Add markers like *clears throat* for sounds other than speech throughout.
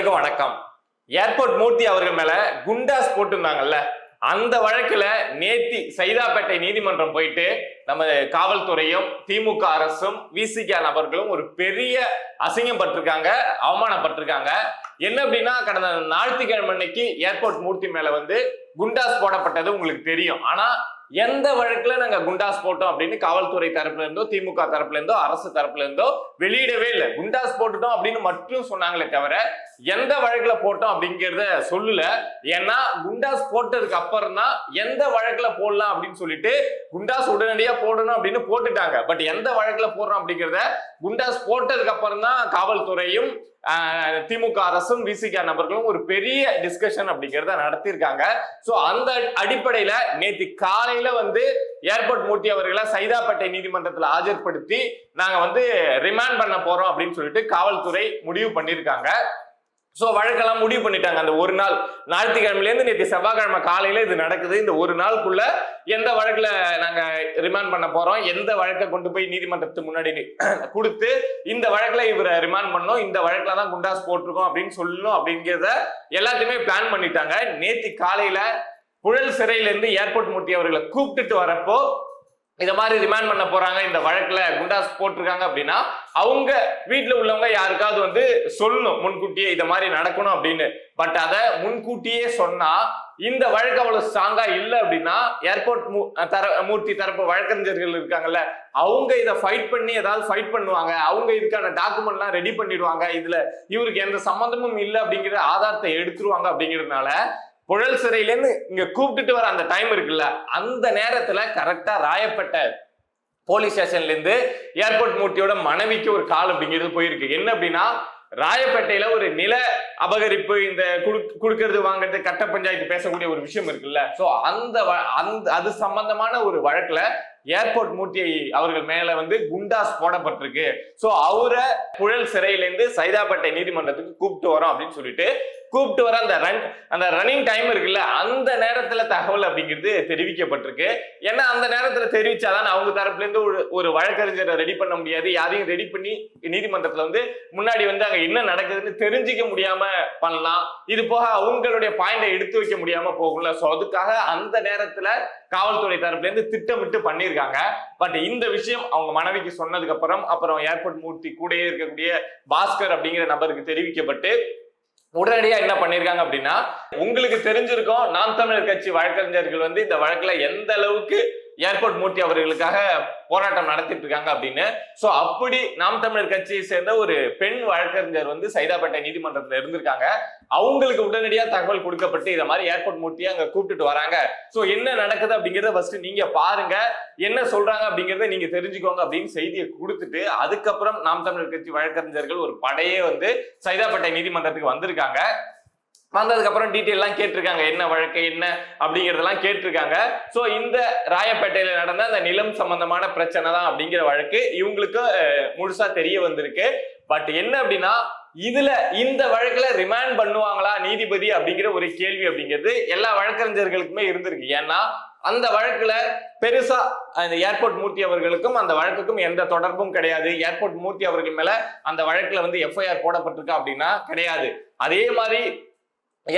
அனைவருக்கும் வணக்கம். ஏர்போர்ட் மூர்த்தி அவர்கள் மேல குண்டாஸ் போட்டிருந்தாங்கல்ல அந்த வழக்குல நேத்தி சைதாப்பேட்டை நீதிமன்றம் போயிட்டு நம்ம காவல்துறையும் திமுக அரசும் விசிகா நபர்களும் ஒரு பெரிய அசிங்கம் பட்டிருக்காங்க அவமானப்பட்டிருக்காங்க. என்ன அப்படின்னா கடந்த ஞாயிற்றுக்கிழமை அன்னைக்கு ஏர்போர்ட் மூர்த்தி மேல வந்து குண்டாஸ் போடப்பட்டது உங்களுக்கு தெரியும். ஆனா எந்த வழக்குல நாங்க குண்டாஸ் போட்டோம் அப்படின்னு காவல்துறை தரப்புல இருந்தோ திமுக தரப்புல இருந்தோ அரசு தரப்புல இருந்தோ வெளியிடவே இல்லை. குண்டாஸ் போட்டுட்டோம் அப்படின்னு மட்டும் சொன்னாங்களே தவிர எந்த வழக்குல போட்டோம் அப்படிங்கிறத சொல்லல. ஏன்னா குண்டாஸ் போட்டதுக்கு அப்புறம் தான் எந்த வழக்குல போடலாம் அப்படின்னு சொல்லிட்டு குண்டாஸ் உடனடியா போடணும் அப்படின்னு போட்டுட்டாங்க. பட் எந்த வழக்குல போடுறோம் அப்படிங்கிறத குண்டாஸ் போட்டதுக்கு அப்புறம் தான் காவல்துறையும் திமுக அரசும் விசிகா நபர்களும் ஒரு பெரிய டிஸ்கஷன் அப்படிங்கிறத நடத்தியிருக்காங்க. ஸோ அந்த அடிப்படையில நேற்று காலையில வந்து ஏர்போர்ட் மூர்த்தி அவர்களை சைதாப்பேட்டை நீதிமன்றத்தில் ஆஜர்படுத்தி நாங்கள் வந்து ரிமாண்ட் பண்ண போறோம் அப்படின்னு சொல்லிட்டு காவல்துறை முடிவு பண்ணியிருக்காங்க. ஸோ வழக்கெல்லாம் முடிவு பண்ணிட்டாங்க. அந்த ஒரு நாள் ஞாயிற்றுக்கிழமையிலேருந்து நேற்று செவ்வாய்க்கிழமை காலையில் இது நடக்குது. இந்த ஒரு நாளுக்குள்ள எந்த வழக்கில் நாங்கள் ரிமாண்ட் பண்ண போகிறோம் எந்த வழக்கை கொண்டு போய் நீதிமன்றத்துக்கு முன்னாடி *clears throat* கொடுத்து இந்த வழக்கில் இவரை ரிமாண்ட் பண்ணோம் இந்த வழக்கில் தான் குண்டாஸ் போட்டிருக்கோம் அப்படின்னு சொல்லணும் அப்படிங்கிறத எல்லாத்தையுமே பிளான் பண்ணிட்டாங்க. நேற்று காலையில் புழல் சிறையிலேருந்து ஏர்போர்ட் மூர்த்தி அவர்களை கூப்பிட்டுட்டு வரப்போ இதை மாதிரி ரிமாண்ட் பண்ண போறாங்க இந்த வழக்குல குண்டாஸ் போட்டிருக்காங்க அப்படின்னா அவங்க வீட்டில் உள்ளவங்க யாருக்காவது வந்து சொல்லணும் முன்கூட்டியே இதை மாதிரி நடக்கணும் அப்படின்னு. பட் அத முன்கூட்டியே சொன்னா இந்த வழக்கு அவ்வளவு ஸ்ட்ராங்கா இல்ல அப்படின்னா ஏர்போர்ட் தர மூர்த்தி தரப்பு வழக்கறிஞர்கள் இருக்காங்கல்ல அவங்க இதை ஃபைட் பண்ணி ஏதாவது ஃபைட் பண்ணுவாங்க. அவங்க இதுக்கான டாக்குமெண்ட்லாம் ரெடி பண்ணிடுவாங்க. இதுல இவருக்கு எந்த சம்மந்தமும் இல்லை அப்படிங்கிற ஆதாரத்தை எடுத்துருவாங்க அப்படிங்கிறதுனால புழல் சிறையிலேருந்து இங்க கூப்பிட்டுட்டு வர அந்த டைம் இருக்குல்ல அந்த நேரத்துல கரெக்டா ராயப்பட்ட போலீஸ் ஸ்டேஷன்ல இருந்து ஏர்போர்ட் மூர்த்தியோட மனைவிக்கு ஒரு கால் அப்படிங்கிறது போயிருக்கு. என்ன அப்படின்னா ராயப்பேட்டையில ஒரு நில அபகரிப்பு இந்த குடுக்கறது வாங்குறது கட்ட பஞ்சாயத்து பேசக்கூடிய ஒரு விஷயம் இருக்குல்ல. சோ அந்த வ- அந்த அது சம்பந்தமான ஒரு வழக்குல ஏர்போர்ட் மூட்டியை அவர்கள் மேல வந்து குண்டாஸ் போடப்பட்டிருக்கு. சோ அவரை புழல் சிறையிலேருந்து சைதாப்பேட்டை நீதிமன்றத்துக்கு கூப்பிட்டு வரோம் அப்படின்னு சொல்லிட்டு கூப்பிட்டு வர அந்த ரன் அந்த ரன்னிங் டைம் இருக்குல்ல அந்த நேரத்துல தகவல் அப்படிங்கிறது தெரிவிக்கப்பட்டிருக்கு. ஏன்னா அந்த நேரத்துல தெரிவிச்சாதான் அவங்க தரப்புல இருந்து ஒரு ஒரு வழக்கறிஞரை ரெடி பண்ண முடியாது. யாரையும் ரெடி பண்ணி நீதிமன்றத்துல வந்து முன்னாடி வந்து அங்க என்ன நடக்குதுன்னு தெரிஞ்சுக்க முடியாம பண்ணலாம். இது போக அவங்களுடைய பாயிண்டை எடுத்து வைக்க முடியாம போகும்ல. சோ அதுக்காக அந்த நேரத்துல காவல்துறை தரப்புல இருந்து திட்டமிட்டு பண்ணியிருக்காங்க. பட் இந்த விஷயம் அவங்க மனைவிக்கு சொன்னதுக்கு அப்புறம் அப்புறம் ஏர்போர்ட் மூர்த்தி கூடயே இருக்கக்கூடிய பாஸ்கர் அப்படிங்கிற நபருக்கு தெரிவிக்கப்பட்டு உடனடியா என்ன பண்ணிருக்காங்க அப்படின்னா உங்களுக்கு தெரிஞ்சிருக்கும் நாம் தமிழர் கட்சி வழக்கறிஞர்கள் வந்து இந்த வழக்குல எந்த அளவுக்கு ஏர்போர்ட் மூர்த்தி அவர்களுக்காக போராட்டம் நடத்திட்டு இருக்காங்க அப்படின்னு. ஸோ அப்படி நாம் தமிழர் கட்சியை சேர்ந்த ஒரு பெண் வழக்கறிஞர் வந்து சைதாப்பேட்டை நீதிமன்றத்தில் இருந்திருக்காங்க. அவங்களுக்கு உடனடியா தகவல் கொடுக்கப்பட்டு இதை மாதிரி ஏர்போர்ட் மூர்த்தியை அங்க கூப்பிட்டுட்டு வராங்க. ஸோ என்ன நடக்குது அப்படிங்கிறத ஃபர்ஸ்ட் நீங்க பாருங்க. என்ன சொல்றாங்க அப்படிங்கிறத நீங்க தெரிஞ்சுக்கோங்க அப்படின்னு செய்தியை கொடுத்துட்டு அதுக்கப்புறம் நாம் தமிழர் கட்சி வழக்கறிஞர்கள் ஒரு படையே வந்து சைதாப்பேட்டை நீதிமன்றத்துக்கு வந்திருக்காங்க. வந்ததுக்கப்புறம் அப்புறம் கேட்டிருக்காங்க. என்ன வழக்கு என்ன அப்படிங்கிறதெல்லாம் கேட்டிருக்காங்க. ஸோ இந்த ராயப்பேட்டையில் நடந்த அந்த நிலம் சம்பந்தமான பிரச்சனை தான் அப்படிங்கிற வழக்கு இவங்களுக்கு முழுசாக முழுசா தெரிய வந்திருக்கு. பட் என்ன அப்படின்னா இதுல இந்த வழக்குல ரிமாண்ட் பண்ணுவாங்களா நீதிபதி அப்படிங்கிற ஒரு கேள்வி அப்படிங்கிறது எல்லா வழக்கறிஞர்களுக்குமே இருந்திருக்கு. ஏன்னா அந்த வழக்குல பெருசா அந்த ஏர்போர்ட் மூர்த்தி அவர்களுக்கும் அந்த வழக்குக்கும் எந்த தொடர்பும் கிடையாது. ஏர்போர்ட் மூர்த்தி அவர்கள் மேல அந்த வழக்குல வந்து எஃப்ஐஆர் போடப்பட்டிருக்கா அப்படின்னா கிடையாது. அதே மாதிரி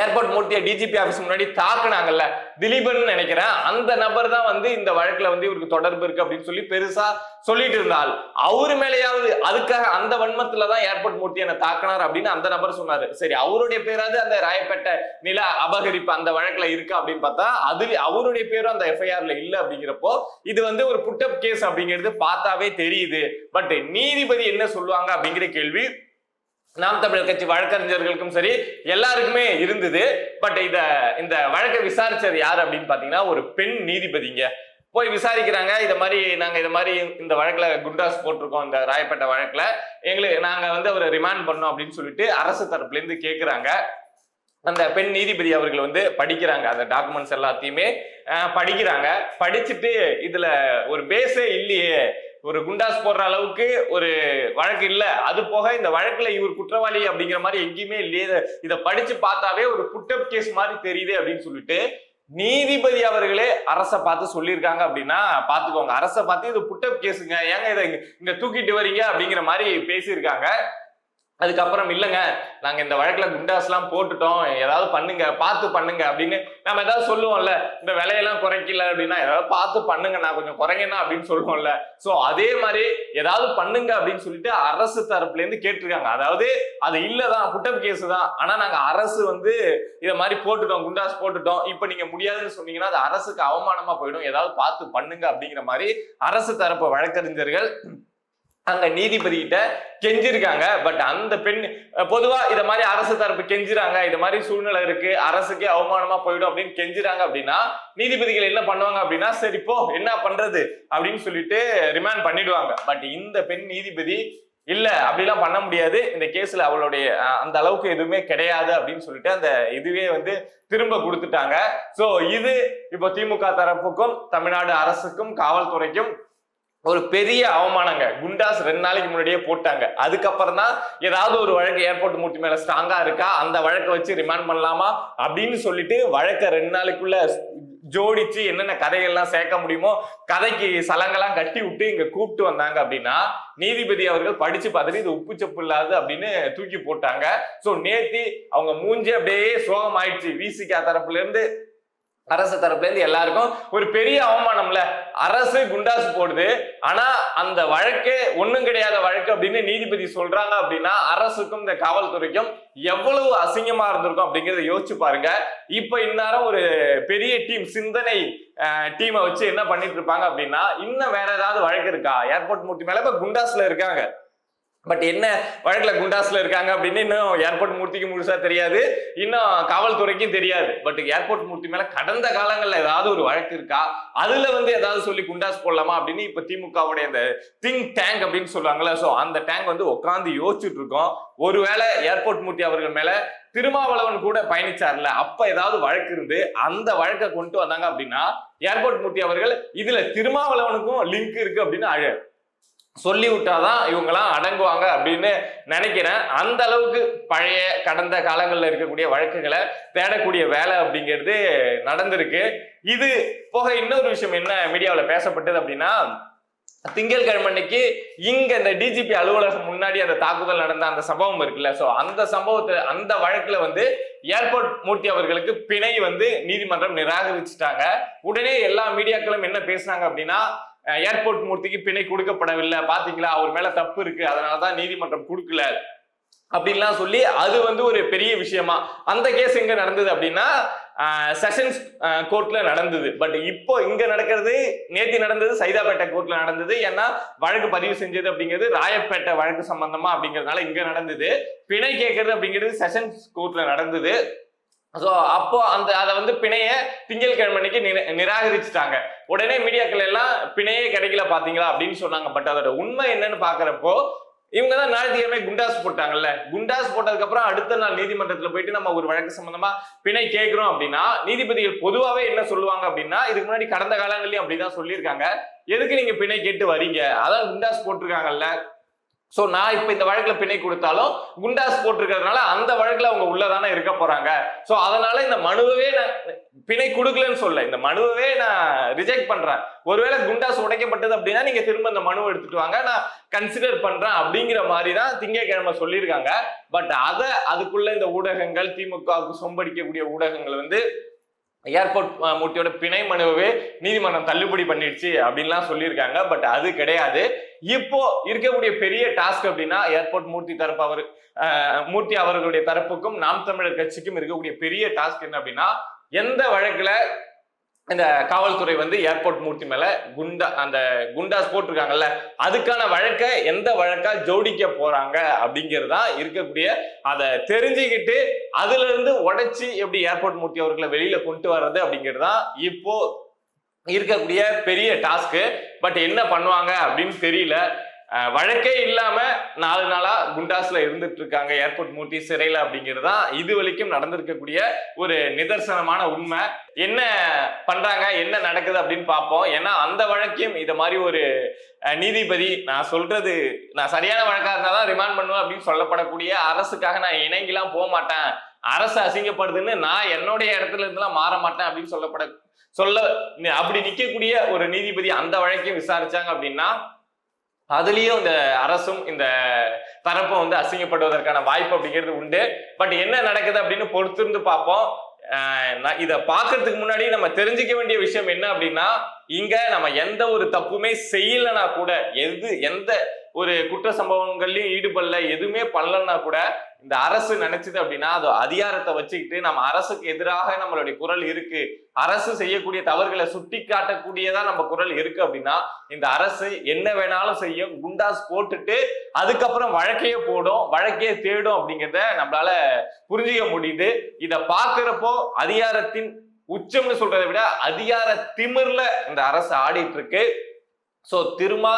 ஏர்போர்ட் மூர்த்தியை டிஜிபி ஆஃபீஸ் முன்னாடி தாக்குனாங்கல்ல. திலீபன் நினைக்கிறேன். அந்த நபர் தான் வந்து இந்த வழக்குல வந்து இவருக்கு தொடர்பு இருக்கு அப்படின்னு சொல்லி பெருசா சொல்லிட்டு இருந்தால். அவரு மேலேயாவது அதுக்காக அந்த வன்மத்துல தான் ஏர்போர்ட் மூர்த்தி என்ன தாக்குனார் அப்படின்னு அந்த நபர் சொன்னாரு. சரி அவருடைய பேராவது அந்த ராயப்பேட்டை நில அபகரிப்பு அந்த வழக்குல இருக்கா அப்படின்னு பார்த்தா அது அவருடைய பேரும் அந்த எஃப்ஐஆர்ல இல்ல அப்படிங்கிறப்போ இது வந்து ஒரு புட்டப் கேஸ் அப்படிங்கிறது பார்த்தாவே தெரியுது. பட் நீதிபதி என்ன சொல்லுவாங்க அப்படிங்கிற கேள்வி நாம் தமிழர் கட்சி வழக்கறிஞர்களுக்கும் சரி எல்லாருக்குமே இருந்தது. பட் இத இந்த வழக்கை விசாரிச்சது யார் அப்படின்னு பாத்தீங்கன்னா ஒரு பெண் நீதிபதிங்க. போய் விசாரிக்கிறாங்க. இதை மாதிரி நாங்க இதை மாதிரி இந்த வழக்குல குண்டாஸ் போட்டிருக்கோம் இந்த ராயப்பேட்டை வழக்குல. எங்களுக்கு நாங்க வந்து அவரை ரிமாண்ட் பண்ணோம் அப்படின்னு சொல்லிட்டு அரசு தரப்புல இருந்து கேட்கிறாங்க அந்த பெண் நீதிபதி அவர்கள் வந்து படிக்கிறாங்க. அந்த டாக்குமெண்ட்ஸ் எல்லாத்தையுமே படிக்கிறாங்க. படிச்சுட்டு இதுல ஒரு பேஸே இல்லையே. ஒரு குண்டாஸ் போடுற அளவுக்கு ஒரு வழக்கு இல்ல. அது போக இந்த வழக்குல இவர் குற்றவாளி அப்படிங்கிற மாதிரி எங்கேயுமே இல்லையே. இதை படிச்சு பார்த்தாவே ஒரு புட்டப் கேஸ் மாதிரி தெரியுது அப்படின்னு சொல்லிட்டு நீதிபதி அவர்களே அரசை பார்த்து சொல்லியிருக்காங்க அப்படின்னா பாத்துக்கோங்க அரசை பார்த்து இது புட்டப் கேஸுங்க ஏங்க இதை இங்க தூக்கிட்டு வரீங்க அப்படிங்கிற மாதிரி பேசியிருக்காங்க. அதுக்கப்புறம் இல்லைங்க நாங்க இந்த வழக்குல குண்டாஸ்லாம் போட்டுட்டோம் ஏதாவது பண்ணுங்க பார்த்து பண்ணுங்க அப்படின்னு நம்ம ஏதாவது சொல்லுவோம்ல இந்த விலையெல்லாம் குறைக்கல அப்படின்னா ஏதாவது பார்த்து பண்ணுங்க நான் கொஞ்சம் குறைங்கண்ணா அப்படின்னு சொல்லுவோம்ல. சோ அதே மாதிரி ஏதாவது பண்ணுங்க அப்படின்னு சொல்லிட்டு அரசு தரப்புல இருந்து கேட்டிருக்காங்க. அதாவது அது இல்லதான் புட்டப் கேஸ் தான். ஆனா நாங்க அரசு வந்து இதை மாதிரி போட்டுட்டோம் குண்டாஸ் போட்டுட்டோம். இப்ப நீங்க முடியாதுன்னு சொன்னீங்கன்னா அது அரசுக்கு அவமானமா போயிடும். ஏதாவது பார்த்து பண்ணுங்க அப்படிங்கிற மாதிரி அரசு தரப்பு வழக்கறிஞர்கள் அங்க நீதிபதி கிட்ட கெஞ்சிருக்காங்க. பட் அந்த பெண் பொதுவா இத மாதிரி அரசு தரப்பு கெஞ்சிராங்க இது மாதிரி சூழ்நிலை இருக்கு. அரசுக்கே அவமானமா போயிடும் அப்படின்னு கெஞ்சுறாங்க அப்படின்னா நீதிபதிகள் என்ன பண்ணுவாங்க அப்படின்னா சரி போ என்ன பண்றது அப்படின்னு சொல்லிட்டு ரிமாண்ட் பண்ணிடுவாங்க. பட் இந்த பெண் நீதிபதி இல்ல அப்படிலாம் பண்ண முடியாது. இந்த கேஸ்ல அவளுடைய அந்த அளவுக்கு எதுவுமே கிடையாது அப்படின்னு சொல்லிட்டு அந்த இதுவே வந்து திரும்ப கொடுத்துட்டாங்க. சோ இது இப்போ திமுக தரப்புக்கும் தமிழ்நாடு அரசுக்கும் காவல்துறைக்கும் ஒரு பெரிய அவமானங்க. குண்டாஸ் ரெண்டு நாளைக்கு முன்னாடியே போட்டாங்க. அதுக்கப்புறம் தான் ஏதாவது ஒரு வழக்கு ஏர்போர்ட் மூட்டி மேல ஸ்ட்ராங்கா இருக்கா? அந்த வழக்கை வச்சு ரிமாண்ட் பண்ணலாமா? அப்படின்னு சொல்லிட்டு வழக்கை ரெண்டு நாளைக்குள்ள ஜோடிச்சு என்னென்ன கதைகள்லாம் சேர்க்க முடியுமோ கதைக்கு சலங்கெல்லாம் கட்டி விட்டு இங்க கூப்பிட்டு வந்தாங்க அப்படின்னா நீதிபதி அவர்கள் படிச்சு பார்த்துட்டு இது உப்பு செப்பு இல்லாது அப்படின்னு தூக்கி போட்டாங்க. சோ நேத்தி அவங்க மூஞ்சி அப்படியே சோகம் ஆயிடுச்சு விசிகா தரப்புல இருந்து அரசு தரப்புல இருந்து எல்லாருக்கும் ஒரு பெரிய அவமானம்ல. அரசு குண்டாசு போடுது. ஆனா அந்த வழக்கே ஒண்ணும் கிடையாத வழக்கு அப்படின்னு நீதிபதி சொல்றாங்க அப்படின்னா அரசுக்கும் இந்த காவல்துறைக்கும் எவ்வளவு அசிங்கமா இருந்திருக்கும் அப்படிங்கறத யோசிச்சு பாருங்க. இப்ப இந்நேரம் ஒரு பெரிய டீம் சிந்தனை டீமை வச்சு என்ன பண்ணிட்டு இருப்பாங்க அப்படின்னா இன்னும் வேற ஏதாவது வழக்கு இருக்கா? ஏர்போர்ட் மூர்த்தி மேல இப்ப குண்டாஸ்ல இருக்காங்க. பட் என்ன வழக்கில் குண்டாஸ்ல இருக்காங்க அப்படின்னு இன்னும் ஏர்போர்ட் மூர்த்திக்கு முழுசா தெரியாது. இன்னும் காவல்துறைக்கும் தெரியாது. பட் ஏர்போர்ட் மூர்த்தி மேல கடந்த காலங்களில் ஏதாவது ஒரு வழக்கு இருக்கா? அதுல வந்து ஏதாவது சொல்லி குண்டாஸ் போடலாமா அப்படின்னு இப்ப திமுகவுடைய அந்த திங்க் டேங்க் அப்படின்னு சொல்லுவாங்கல்ல ஸோ அந்த டேங்க் வந்து உட்காந்து யோசிச்சுட்டு இருக்கோம் ஒருவேளை ஏர்போர்ட் மூர்த்தி அவர்கள் மேல திருமாவளவன் கூட பயணிச்சார்ல அப்ப ஏதாவது வழக்கு இருந்து அந்த வழக்கை கொண்டு வந்தாங்க அப்படின்னா ஏர்போர்ட் மூர்த்தி அவர்கள் இதுல திருமாவளவனுக்கும் லிங்க் இருக்கு அப்படின்னு அழ சொல்லி விட்டாதான் இவங்கெல்லாம் அடங்குவாங்க அப்படின்னு நினைக்கிறேன். அந்த அளவுக்கு பழைய கடந்த காலங்களில் இருக்கக்கூடிய வழக்குகளை தேடக்கூடிய வேலை அப்படிங்கிறது நடந்திருக்கு. இது போக இன்னொரு விஷயம் என்ன மீடியாவில் பேசப்பட்டது அப்படின்னா திங்கள் அன்னைக்கு இங்க இந்த டிஜிபி அலுவலகம் முன்னாடி அந்த தாக்குதல் நடந்த அந்த சம்பவம் இருக்குல்ல. ஸோ அந்த சம்பவத்தை அந்த வழக்குல வந்து ஏர்போர்ட் மூர்த்தி அவர்களுக்கு பிணை வந்து நீதிமன்றம் நிராகரிச்சுட்டாங்க. உடனே எல்லா மீடியாக்களும் என்ன பேசுனாங்க அப்படின்னா ஏர்போர்ட் மூர்த்திக்கு பிணை கொடுக்கப்படவில்லை. பாத்தீங்களா? அவர் மேல தப்பு இருக்கு. அதனாலதான் நீதிமன்றம் கொடுக்கல. அப்படின்லாம் சொல்லி அது வந்து ஒரு பெரிய விஷயமா. அந்த கேஸ் எங்க நடந்தது அப்படின்னா செஷன்ஸ் கோர்ட்ல நடந்தது. பட் இப்போ இங்க நடக்கிறது நேத்தி நடந்தது சைதாப்பேட்டை கோர்ட்ல நடந்தது. ஏன்னா வழக்கு பதிவு செஞ்சது அப்படிங்கிறது ராயப்பேட்டை வழக்கு சம்பந்தமா அப்படிங்கிறதுனால இங்க நடந்தது. பிணை கேட்கறது அப்படிங்கிறது செஷன்ஸ் கோர்ட்ல நடந்தது. ஸோ அப்போ அந்த அதை வந்து பிணைய திங்கட்கிழமை அன்னைக்கு நிர- நிராகரிச்சுட்டாங்க. உடனே மீடியாக்கள் எல்லாம் பிணையே கிடைக்கல பாத்தீங்களா அப்படின்னு சொன்னாங்க. பட் அதோட உண்மை என்னன்னு பாக்குறப்போ இவங்க தான் ஞாயிற்றுக்கிழமை குண்டாஸ் போட்டாங்கல்ல. குண்டாஸ் போட்டதுக்கு அப்புறம் அடுத்த நாள் நீதிமன்றத்துல போயிட்டு நம்ம ஒரு வழக்கு சம்பந்தமா பிணை கேட்கிறோம் அப்படின்னா நீதிபதிகள் பொதுவாகவே என்ன சொல்லுவாங்க அப்படின்னா இதுக்கு முன்னாடி கடந்த காலங்கள்லயும் அப்படிதான் சொல்லியிருக்காங்க. எதுக்கு நீங்க பிணை கேட்டு வரீங்க? அதான் குண்டாஸ் போட்டிருக்காங்கல்ல. ஸோ நான் இப்போ இந்த வழக்கில் பிணை கொடுத்தாலும் குண்டாஸ் போட்டிருக்கிறதுனால அந்த வழக்கில் அவங்க உள்ளதானே இருக்க போறாங்க. ஸோ அதனால இந்த மனுவே நான் பிணை கொடுக்கலன்னு சொல்ல இந்த மனுவே நான் ரிஜெக்ட் பண்றேன். ஒருவேளை குண்டாஸ் உடைக்கப்பட்டது அப்படின்னா நீங்க திரும்ப இந்த மனுவை எடுத்துட்டு வாங்க நான் கன்சிடர் பண்றேன் அப்படிங்கிற மாதிரி தான் திங்கக்கிழமை சொல்லியிருக்காங்க. பட் அதை அதுக்குள்ள இந்த ஊடகங்கள் திமுகவுக்கு சொம்படிக்கக்கூடிய ஊடகங்கள் வந்து ஏர்போர்ட் மூட்டியோட மூர்த்தியோட பிணை மனுவை நீதிமன்றம் தள்ளுபடி பண்ணிடுச்சு அப்படின்லாம் சொல்லியிருக்காங்க. பட் அது கிடையாது. இப்போ இருக்கக்கூடிய பெரிய டாஸ்க் அப்படின்னா ஏர்போர்ட் மூர்த்தி தரப்பு அவர் மூர்த்தி அவர்களுடைய தரப்புக்கும் நாம் தமிழர் கட்சிக்கும் இருக்கக்கூடிய பெரிய டாஸ்க் என்ன அப்படின்னா எந்த வழக்குல இந்த காவல்துறை வந்து ஏர்போர்ட் மூர்த்தி மேல குண்டா அந்த குண்டாஸ் போட்டிருக்காங்கல்ல அதுக்கான வழக்கை எந்த வழக்கா ஜோடிக்க போறாங்க அப்படிங்கிறது தான் இருக்கக்கூடிய அதை தெரிஞ்சுக்கிட்டு அதுல இருந்து உடைச்சு எப்படி ஏர்போர்ட் மூர்த்தி அவர்களை வெளியில கொண்டு வர்றது அப்படிங்கிறது தான் இப்போ இருக்கக்கூடிய பெரிய டாஸ்க்கு. பட் என்ன பண்ணுவாங்க அப்படின்னு தெரியல. வழக்கே இல்லாம நாலு நாளா குண்டாஸ்ல இருந்துட்டு இருக்காங்க ஏர்போர்ட் மூட்டி சிறையில அப்படிங்கிறது தான் இது வரைக்கும் நடந்திருக்கக்கூடிய ஒரு நிதர்சனமான உண்மை. என்ன பண்றாங்க என்ன நடக்குது அப்படின்னு பார்ப்போம். ஏன்னா அந்த வழக்கையும் இதை மாதிரி ஒரு நீதிபதி நான் சொல்றது நான் சரியான வழக்கா இருந்தா தான் ரிமாண்ட் பண்ணுவேன் அப்படின்னு சொல்லப்படக்கூடிய அரசுக்காக நான் இணங்கிலாம் போக மாட்டேன். அரசு அசிங்கப்படுதுன்னு நான் என்னுடைய இடத்துல இருந்துலாம் மாற மாட்டேன் அப்படின்னு சொல்லப்பட சொல்ல அப்படி நிற்கக்கூடிய ஒரு நீதிபதி அந்த வழக்கையும் விசாரிச்சாங்க அப்படின்னா அதுலேயும் இந்த அரசும் இந்த தரப்பும் வந்து அசிங்கப்படுவதற்கான வாய்ப்பு அப்படிங்கிறது உண்டு. பட் என்ன நடக்குது அப்படின்னு பொறுத்திருந்து பார்ப்போம். இதை நான் முன்னாடி நம்ம தெரிஞ்சுக்க வேண்டிய விஷயம் என்ன அப்படின்னா இங்க நம்ம எந்த ஒரு தப்புமே செய்யலைன்னா கூட எது எந்த ஒரு குற்ற சம்பவங்கள்லயும் ஈடுபடல எதுவுமே பண்ணலன்னா கூட இந்த அரசு நினைச்சது அப்படின்னா அது அதிகாரத்தை வச்சுக்கிட்டு நம்ம அரசுக்கு எதிராக நம்மளுடைய குரல் இருக்கு. அரசு செய்யக்கூடிய தவறுகளை சுட்டி காட்டக்கூடியதா நம்ம குரல் இருக்கு அப்படின்னா இந்த அரசு என்ன வேணாலும் செய்யும். குண்டாஸ் போட்டுட்டு அதுக்கப்புறம் வழக்கையே போடும் வழக்கையே தேடும் அப்படிங்கிறத நம்மளால புரிஞ்சுக்க முடியுது. இதை பாக்குறப்போ அதிகாரத்தின் உச்சம்னு சொல்றதை விட அதிகார திமிர்ல இந்த அரசு ஆடிட்டு இருக்கு. சோ திரும்ப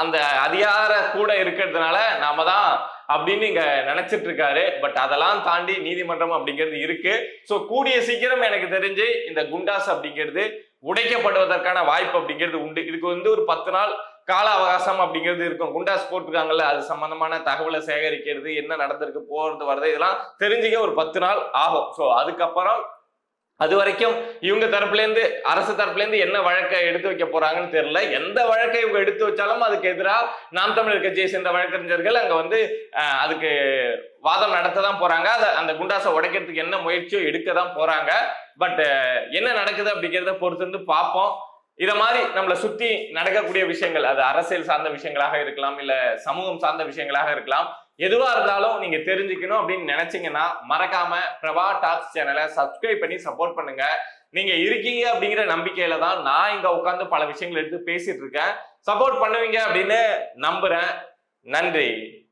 அந்த அதிகார கூட இருக்கிறதுனால நாம தான் அப்படின்னு இங்க நினைச்சிட்டு இருக்காரு. பட் அதெல்லாம் தாண்டி நீதிமன்றம் அப்படிங்கிறது இருக்கு. ஸோ கூடிய சீக்கிரம் எனக்கு தெரிஞ்சு இந்த குண்டாஸ் அப்படிங்கிறது உடைக்கப்படுவதற்கான வாய்ப்பு அப்படிங்கிறது உண்டு. இதுக்கு வந்து ஒரு பத்து நாள் கால அவகாசம் அப்படிங்கிறது இருக்கும். குண்டாஸ் போட்டிருக்காங்கல்ல அது சம்பந்தமான தகவலை சேகரிக்கிறது என்ன நடந்திருக்கு போறது வர்றது இதெல்லாம் தெரிஞ்சுக்க ஒரு பத்து நாள் ஆகும். ஸோ அதுக்கப்புறம் அது வரைக்கும் இவங்க தரப்புலேருந்து அரசு தரப்புலேருந்து என்ன வழக்கை எடுத்து வைக்க போறாங்கன்னு தெரியல. எந்த வழக்கை இவங்க எடுத்து வச்சாலும் அதுக்கு எதிராக நாம் தமிழர் கட்சியை சேர்ந்த வழக்கறிஞர்கள் அங்கே வந்து அதுக்கு வாதம் நடத்த தான் போறாங்க. அதை அந்த குண்டாசை உடைக்கிறதுக்கு என்ன முயற்சியோ எடுக்க தான் போறாங்க. பட் என்ன நடக்குது அப்படிங்கிறத பொறுத்து வந்து பார்ப்போம். இதை மாதிரி நம்மளை சுற்றி நடக்கக்கூடிய விஷயங்கள் அது அரசியல் சார்ந்த விஷயங்களாக இருக்கலாம் இல்லை சமூகம் சார்ந்த விஷயங்களாக இருக்கலாம். எதுவா இருந்தாலும் நீங்க தெரிஞ்சுக்கணும் அப்படின்னு நினைச்சீங்கன்னா மறக்காம பிரபா டாக்ஸ் சேனலை சப்ஸ்கிரைப் பண்ணி சப்போர்ட் பண்ணுங்க. நீங்க இருக்கீங்க அப்படிங்கிற நம்பிக்கையில தான் நான் இங்க உட்காந்து பல விஷயங்கள் எடுத்து பேசிட்டு இருக்கேன். சப்போர்ட் பண்ணுவீங்க அப்படின்னு நம்புறேன். நன்றி.